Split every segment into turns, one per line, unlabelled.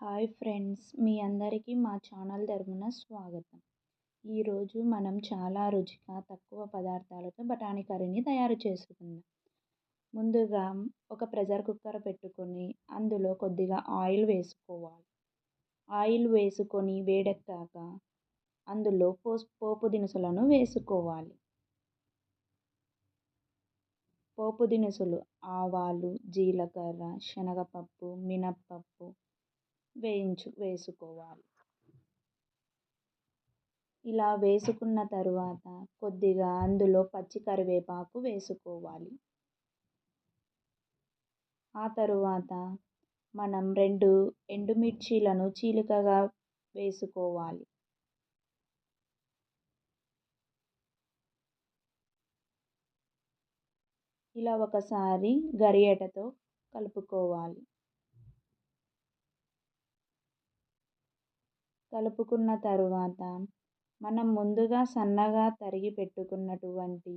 Hi friends మీ అందరికీ మా channel తరఫున స్వాగతం. ఈరోజు మనం చాలా రుచిగా తక్కువ పదార్థాలతో బఠానీ కర్రీని తయారు చేసుకుందాం. ముందుగా ఒక ప్రెషర్ కుక్కర్ పెట్టుకొని అందులో కొద్దిగా ఆయిల్ వేసుకోవాలి. ఆయిల్ వేసుకొని వేడెక్కాక అందులో పోస్ పోపు దినుసులను వేసుకోవాలి. పోపు దినుసులు ఆవాలు జీలకర్ర శనగపప్పు మినప్పప్పు వేయించు వేసుకోవాలి. ఇలా వేసుకున్న తరువాత కొద్దిగా అందులో పచ్చి కరివేపాకు వేసుకోవాలి. ఆ తరువాత మనం రెండు ఎండుమిర్చీలను చీలికగా వేసుకోవాలి. ఇలా ఒకసారి గరిటెతో కలుపుకోవాలి. కలుపుకున్న తరువాత మనం ముందుగా సన్నగా తరిగి పెట్టుకున్నటువంటి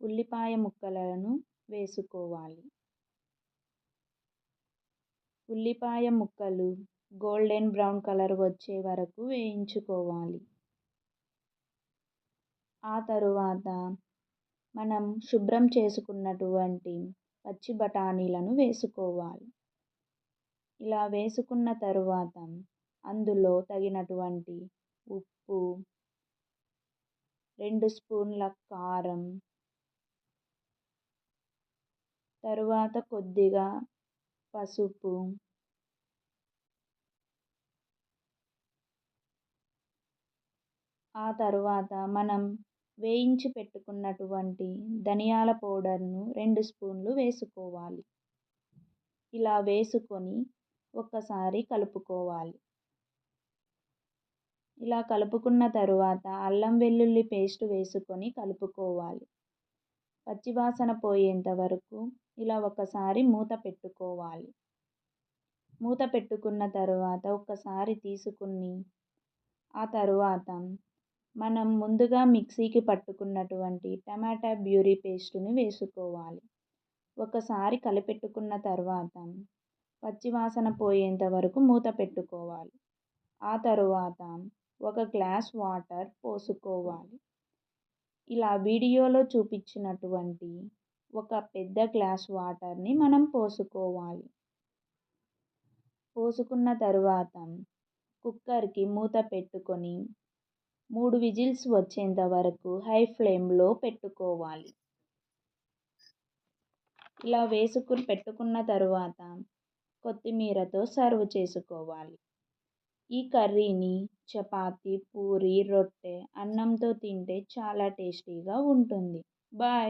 ఉల్లిపాయ ముక్కలను వేసుకోవాలి. ఉల్లిపాయ ముక్కలు గోల్డెన్ బ్రౌన్ కలర్ వచ్చే వరకు వేయించుకోవాలి. ఆ తరువాత మనం శుభ్రం చేసుకున్నటువంటి పచ్చి బఠానీలను వేసుకోవాలి. ఇలా వేసుకున్న తరువాత అందులో తగినటువంటి ఉప్పు రెండు స్పూన్ల కారం తరువాత కొద్దిగా పసుపు ఆ తరువాత మనం వేయించి పెట్టుకున్నటువంటి ధనియాల పౌడర్ను రెండు స్పూన్లు వేసుకోవాలి. ఇలా వేసుకొని ఒక్కసారి కలుపుకోవాలి. ఇలా కలుపుకున్న తరువాత అల్లం వెల్లుల్లి పేస్ట్ వేసుకొని కలుపుకోవాలి. పచ్చివాసన పోయేంత వరకు ఇలా ఒకసారి మూత పెట్టుకోవాలి. మూత పెట్టుకున్న తరువాత ఒకసారి తీసుకుని ఆ తరువాత మనం ముందుగా మిక్సీకి పట్టుకున్నటువంటి టమాటా ప్యూరీ పేస్టుని వేసుకోవాలి. ఒకసారి కలిపెట్టుకున్న తర్వాత పచ్చివాసన పోయేంత వరకు మూత పెట్టుకోవాలి. ఆ తరువాత ఒక గ్లాస్ వాటర్ పోసుకోవాలి. ఇలా వీడియోలో చూపించినటువంటి ఒక పెద్ద గ్లాస్ వాటర్ని మనం పోసుకోవాలి. పోసుకున్న తరువాత కుక్కర్కి మూత పెట్టుకొని మూడు విజిల్స్ వచ్చేంత వరకు హై ఫ్లేమ్లో పెట్టుకోవాలి. ఇలా వేసుకుని పెట్టుకున్న తరువాత కొత్తిమీరతో సర్వ్ చేసుకోవాలి. ఈ కర్రీని చపాతి పూరి రొట్టె అన్నంతో తింటే చాలా టేస్టీగా ఉంటుంది. బాయ్.